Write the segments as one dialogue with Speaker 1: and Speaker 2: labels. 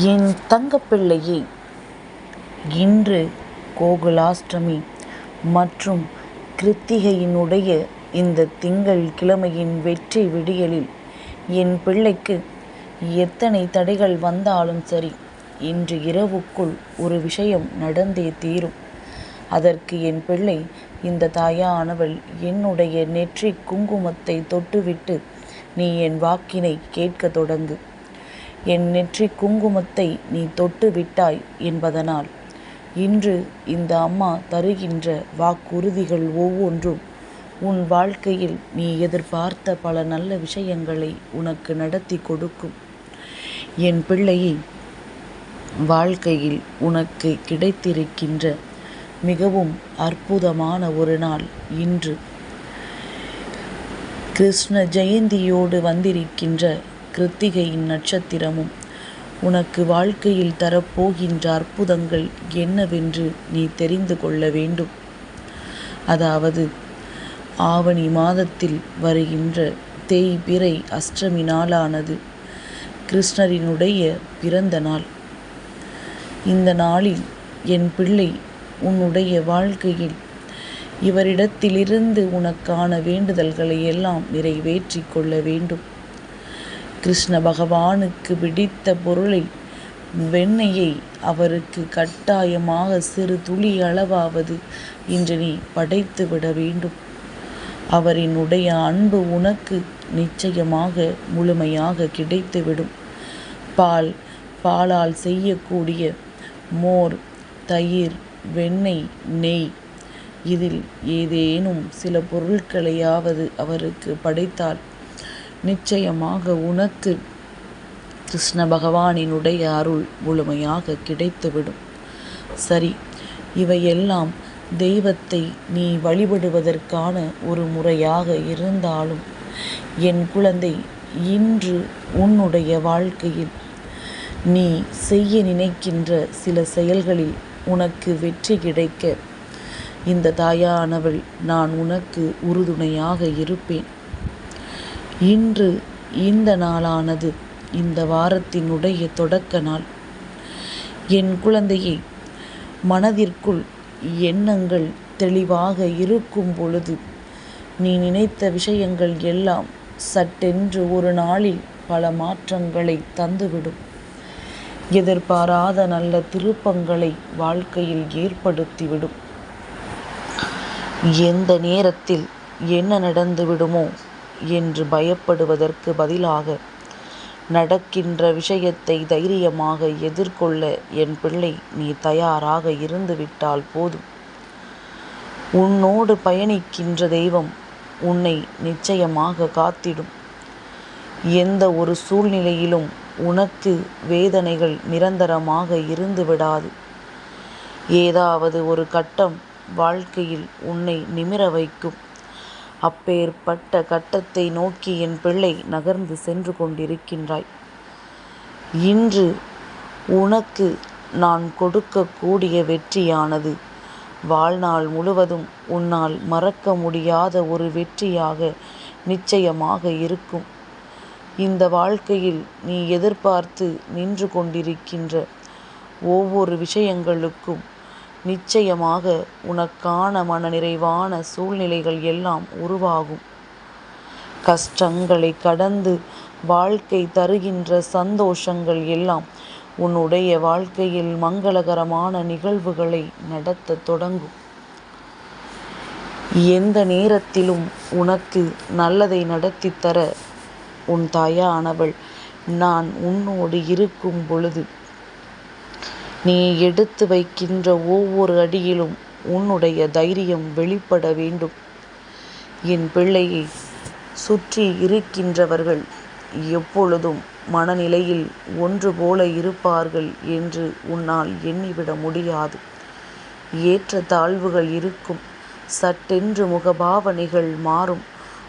Speaker 1: என் தங்கப்பிள்ளையே இன்று கோகுலாஷ்டமி மற்றும் கிருத்திகையினுடைய இந்த திங்கள் கிழமையின் வெற்றி விடியலில் என் பிள்ளைக்கு எத்தனை தடைகள் வந்தாலும் சரி இன்று இரவுக்குள் ஒரு விஷயம் நடந்தே தீரும். அதற்கு என் பிள்ளை இந்த தாயானவள் என்னுடைய நெற்றி குங்குமத்தை தொட்டுவிட்டு நீ என் வாக்கினை கேட்கத் தொடங்கு. என் நெற்றி குங்குமத்தை நீ தொட்டு விட்டாய் என்பதனால். இன்று இந்த அம்மா தருகின்ற வாக்குறுதிகள் ஒவ்வொன்றும் உன் வாழ்க்கையில் நீ எதிர்பார்த்த பல நல்ல விஷயங்களை உனக்கு நடத்தி கொடுக்கும். என் பிள்ளையை வாழ்க்கையில் உனக்கு கிடைத்திருக்கின்ற மிகவும் அற்புதமான ஒரு நாள் இன்று. கிருஷ்ண ஜெயந்தியோடு வந்திருக்கின்ற கிருத்திகையின் நட்சத்திரமும். உனக்கு வாழ்க்கையில் தரப்போகின்ற அற்புதங்கள் என்னவென்று நீ தெரிந்து கொள்ள வேண்டும். அதாவது ஆவணி மாதத்தில் வருகின்ற தேய்பிறை அஷ்டமி நாளானது கிருஷ்ணரினுடைய பிறந்த நாள். இந்த நாளில் என் பிள்ளை உன்னுடைய வாழ்க்கையில் இவரிடத்திலிருந்து உனக்கான வேண்டுதல்களை எல்லாம் நிறைவேற்றி கொள்ள வேண்டும். கிருஷ்ண பகவானுக்கு பிடித்த பொருளை வெண்ணெயை அவருக்கு கட்டாயமாக சிறு துளி அளவாவது இன்று நீ படைத்து விட வேண்டும். அவரினுடைய அன்பு உனக்கு நிச்சயமாக முழுமையாக கிடைத்துவிடும். பால் பாலால் செய்யக்கூடிய மோர் தயிர் வெண்ணெய் நெய் இதில் ஏதேனும் சில பொருட்களையாவது அவருக்கு படைத்தால் நிச்சயமாக உனக்கு கிருஷ்ண பகவானினுடைய அருள் முழுமையாக கிடைத்துவிடும். சரி இவையெல்லாம் தெய்வத்தை நீ வழிபடுவதற்கான ஒரு முறையாக இருந்தாலும் என் குழந்தை இன்று உன்னுடைய வாழ்க்கையில் நீ செய்ய நினைக்கின்ற சில செயல்களில் உனக்கு வெற்றி கிடைக்க இந்த தாயானவள் நான் உனக்கு உறுதுணையாக இருப்பேன். இன்று இந்த நாளானது இந்த வாரத்தினுடைய தொடக்க நாள். என் குழந்தையை மனதிற்குள் எண்ணங்கள் தெளிவாக இருக்கும் பொழுது நீ நினைத்த விஷயங்கள் எல்லாம் சட்டென்று ஒரு நாளில் பல மாற்றங்களை தந்துவிடும். எதிர்பாராத நல்ல திருப்பங்களை வாழ்க்கையில் ஏற்படுத்திவிடும். எந்த நேரத்தில் என்ன நடந்துவிடுமோ என்று பயப்படுவதற்கு பதிலாக நடக்கின்ற விஷயத்தை தைரியமாக எதிர்கொள்ள என் பிள்ளை நீ தயாராக இருந்துவிட்டால் போதும். உன்னோடு பயணிக்கின்ற தெய்வம் உன்னை நிச்சயமாக காத்திடும். எந்த ஒரு சூழ்நிலையிலும் உனக்கு வேதனைகள் நிரந்தரமாக இருந்து விடாது. ஏதாவது ஒரு கட்டம் வாழ்க்கையில் உன்னை நிமிர வைக்கும். அப்பேற்பட்ட கட்டத்தை நோக்கி என் பிள்ளை நகர்ந்து சென்று கொண்டிருக்கின்றாய். இன்று உனக்கு நான் கொடுக்கக்கூடிய வெற்றியானது. வாழ்நாள் முழுவதும் உன்னால் மறக்க முடியாத ஒரு வெற்றியாக நிச்சயமாக இருக்கும். இந்த வாழ்க்கையில் நீ எதிர்பார்த்து நின்று கொண்டிருக்கின்ற ஒவ்வொரு விஷயங்களுக்கும் நிச்சயமாக உனக்கான மனநிறைவான சூழ்நிலைகள் எல்லாம் உருவாகும். கஷ்டங்களை கடந்து வாழ்க்கை தருகின்ற சந்தோஷங்கள் எல்லாம் உன்னுடைய வாழ்க்கையில் மங்களகரமான நிகழ்வுகளை நடத்த தொடங்கும். எந்த நேரத்திலும் உனக்கு நல்லதை நடத்தித்தர உன் தாயானவள் நான் உன்னோடு இருக்கும் பொழுது நீ எடுத்து வைக்கின்ற ஒவ்வொரு அடியிலும் உன்னுடைய தைரியம் வெளிப்பட வேண்டும். என் பிள்ளையை சுற்றி இருக்கின்றவர்கள் எப்பொழுதும் மனநிலையில் ஒன்று போல இருப்பார்கள் என்று உன்னால் எண்ணிவிட முடியாது. ஏற்ற தாழ்வுகள் இருக்கும். சட்டென்று முகபாவனைகள் மாறும்.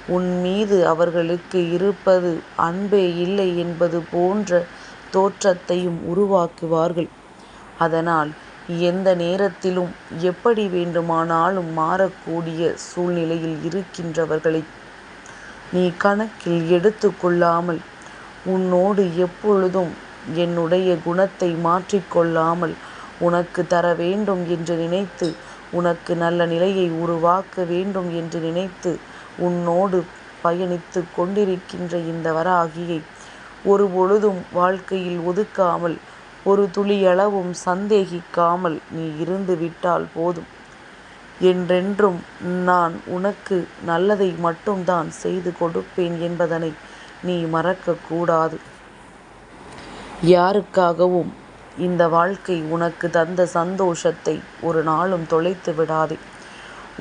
Speaker 1: உன் மீது அவர்களுக்கு இருப்பது அன்பே இல்லை என்பது போன்ற தோற்றத்தையும் உருவாக்குவார்கள். அதனால் எந்த நேரத்திலும் எப்படி வேண்டுமானாலும் மாறக்கூடிய சூழ்நிலையில் இருக்கின்றவர்களை நீ கணக்கில் எடுத்து கொள்ளாமல் உன்னோடு எப்பொழுதும் என்னுடைய குணத்தை மாற்றிக்கொள்ளாமல் உனக்கு தர வேண்டும் என்று நினைத்து உனக்கு நல்ல நிலையை உருவாக்க வேண்டும் என்று நினைத்து உன்னோடு பயணித்துக் கொண்டிருக்கின்ற இந்த வராகியை ஒருபொழுதும் வாழ்க்கையில் ஒதுக்காமல் ஒரு துளியளவும் சந்தேகிக்காமல் நீ இருந்து விட்டால் போதும். என்றென்றும் நான் உனக்கு நல்லதை மட்டும்தான் செய்து கொடுப்பேன் என்பதனை நீ மறக்கக்கூடாது யாருக்காகவும் இந்த வாழ்க்கை உனக்கு தந்த சந்தோஷத்தை ஒரு நாளும் தொலைத்து விடாதே.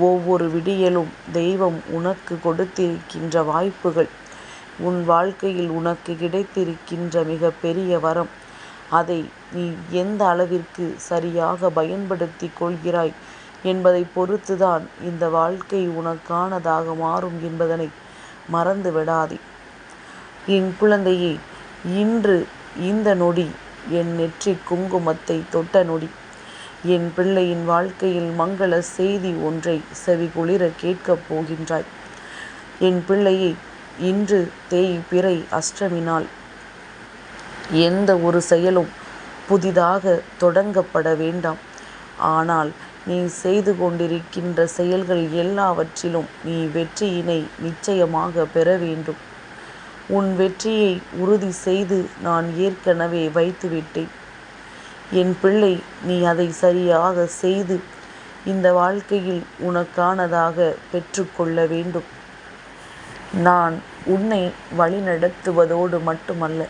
Speaker 1: ஒவ்வொரு விடியலும் தெய்வம் உனக்கு கொடுத்திருக்கின்ற வாய்ப்புகள் உன் வாழ்க்கையில் உனக்கு கிடைத்திருக்கின்ற மிக பெரிய வரம் அதை நீ எந்த அளவிற்கு சரியாக பயன்படுத்தி கொள்கிறாய் என்பதை பொறுத்துதான் இந்த வாழ்க்கை உனக்கானதாக மாறும் என்பதனை மறந்து விடாதே. என் குழந்தையே இன்று இந்த நொடி என் நெற்றி குங்குமத்தை தொட்ட நொடி. என் பிள்ளையின் வாழ்க்கையில் மங்கள செய்தி ஒன்றை செவிகுளிர கேட்கப் போகின்றாய். என் பிள்ளையை இன்று தேய் பிறை அஷ்டமி நாள். எந்த ஒரு செயலும் புதிதாக தொடங்கப்பட வேண்டாம். ஆனால் நீ செய்து கொண்டிருக்கின்ற செயல்கள் எல்லாவற்றிலும் நீ வெற்றியினை நிச்சயமாக பெற வேண்டும். உன் வெற்றியை உறுதி செய்து நான் ஏற்கனவே வைத்துவிட்டேன். என் பிள்ளை நீ அதை சரியாக செய்து இந்த வாழ்க்கையில் உனக்கானதாக பெற்றுக்கொள்ள வேண்டும். நான் உன்னை வழிநடத்துவதோடு மட்டுமல்ல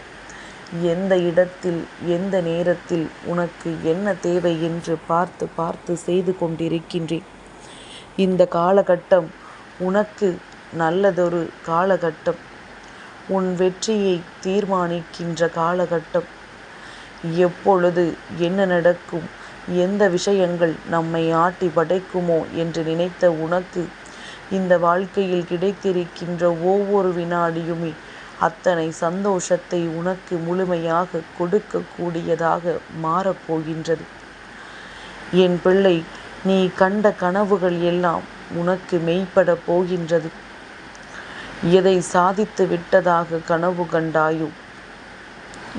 Speaker 1: எந்த இடத்தில் எந்த நேரத்தில் உனக்கு என்ன தேவை என்று பார்த்து பார்த்து செய்து கொண்டிருக்கின்றேன். இந்த காலகட்டம் உனக்கு நல்லதொரு காலகட்டம். உன் வெற்றியை தீர்மானிக்கின்ற காலகட்டம். எப்பொழுது என்ன நடக்கும் எந்த விஷயங்கள் நம்மை ஆட்டி படைக்குமோ என்று நினைத்த உனக்கு இந்த வாழ்க்கையில் கிடைத்திருக்கின்ற ஒவ்வொரு வினாடியுமே அத்தனை சந்தோஷத்தை உனக்கு முழுமையாக கொடுக்கக்கூடியதாக மாறப்போகின்றது. என் பிள்ளை நீ கண்ட கனவுகள் எல்லாம் உனக்கு மெய்ப்பட போகின்றது. எதை சாதித்து விட்டதாக கனவு கண்டாயோ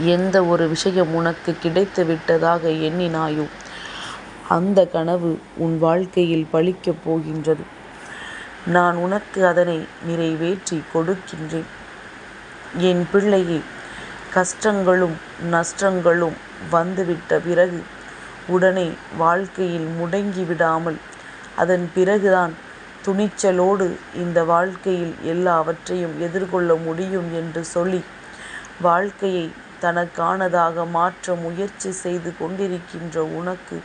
Speaker 1: எந்த ஒரு விஷயம் உனக்கு கிடைத்து விட்டதாக எண்ணினாயோ அந்த கனவு உன் வாழ்க்கையில் பழிக்கப் போகின்றது. நான் உனக்கு அதனை நிறைவேற்றி கொடுக்கின்றேன். என் பிள்ளையே கஷ்டங்களும் நஷ்டங்களும் வந்துவிட்ட பிறகு உடனே வாழ்க்கையில் முடங்கி விடாமல் அதன் பிறகுதான் துணிச்சலோடு இந்த வாழ்க்கையில் எல்லாவற்றையும் எதிர்கொள்ள முடியும் என்று சொல்லி வாழ்க்கையை தனக்கானதாக மாற்ற முயற்சி செய்து கொண்டிருக்கின்ற உனக்கு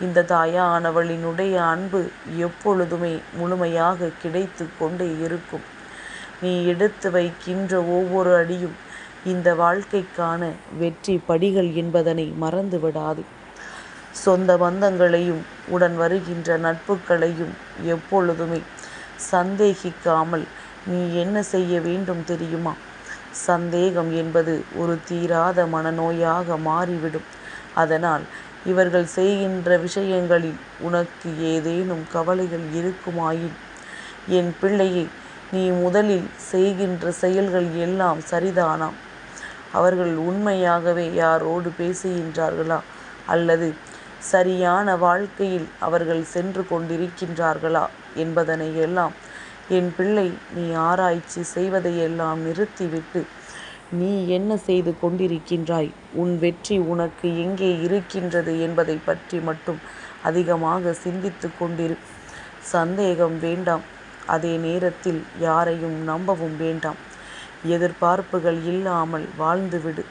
Speaker 1: இந்த தாயானவளினுடைய அன்பு எப்பொழுதுமே முழுமையாக கிடைத்து கொண்டே இருக்கும். நீ எடுத்து வைக்கின்ற ஒவ்வொரு அடியும் இந்த வாழ்க்கைக்கான வெற்றி படிகள் என்பதனை மறந்து விடாது. சொந்த பந்தங்களையும் உடன் வருகின்ற நட்புகளையும் எப்பொழுதுமே சந்தேகிக்காமல் நீ என்ன செய்ய வேண்டும் தெரியுமா? சந்தேகம் என்பது ஒரு தீராத மனநோயாக மாறிவிடும். அதனால் இவர்கள் செய்கின்ற விஷயங்களில் உனக்கு ஏதேனும் கவலைகள் இருக்குமாயின்? என் பிள்ளையை நீ முதலில் செய்கின்ற செயல்கள் எல்லாம் சரிதானாம் அவர்கள் உண்மையாகவே யாரோடு பேசுகின்றார்களா? அல்லது சரியான வாழ்க்கையில் அவர்கள் சென்று கொண்டிருக்கின்றார்களா என்பதனை எல்லாம் என் பிள்ளை நீ ஆராய்ச்சி செய்வதையெல்லாம் நிறுத்திவிட்டு நீ என்ன செய்து கொண்டிருக்கின்றாய்? உன் வெற்றி உனக்கு எங்கே இருக்கின்றது என்பதை பற்றி மட்டும் அதிகமாக சிந்தித்து கொண்டிரு. சந்தேகம் வேண்டாம். அதே நேரத்தில் யாரையும் நம்பவும் வேண்டாம். எதிர்பார்ப்புகள் இல்லாமல் வாழ்ந்துவிடு.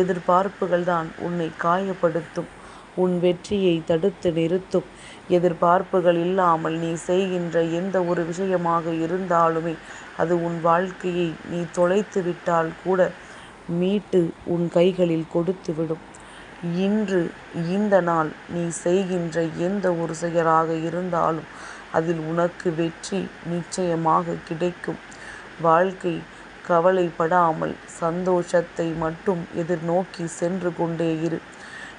Speaker 1: எதிர்பார்ப்புகள் தான் உன்னை காயப்படுத்தும். உன் வெற்றியை தடுத்து நிறுத்தும். எதிர்பார்ப்புகள் இல்லாமல் நீ செய்கின்ற எந்த ஒரு விஷயமாக இருந்தாலுமே அது உன் வாழ்க்கையை நீ தொலைத்து விட்டால் கூட மீட்டு உன் கைகளில் கொடுத்துவிடும். இன்று இந்த நாள் நீ செய்கின்ற எந்த ஒரு செயலாக இருந்தாலும் அதில் உனக்கு வெற்றி நிச்சயமாக கிடைக்கும். வாழ்க்கை கவலைப்படாமல் சந்தோஷத்தை மட்டும் எதிர்நோக்கி சென்று கொண்டே இரு.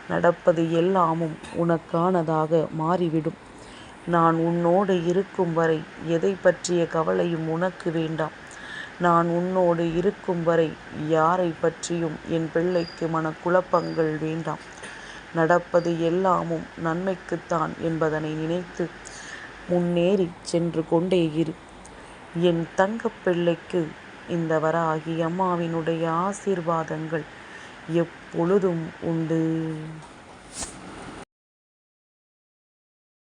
Speaker 1: நடப்பது எல்லாமும் உனக்கானதாக மாறிவிடும். நான் உன்னோடு இருக்கும் வரை எதை பற்றிய கவலையும் உனக்கு வேண்டாம். நான் உன்னோடு இருக்கும் வரை யாரை பற்றியும் என் பிள்ளைக்கு மனக்குழப்பங்கள் வேண்டாம். நடப்பது எல்லாமும் நன்மைக்குத்தான் என்பதனை நினைத்து முன்னேறிச் சென்று கொண்டே இரு. என் தங்க பிள்ளைக்கு இந்த வராகி அம்மாவினுடைய ஆசீர்வாதங்கள் எப்பொழுதும் உண்டு.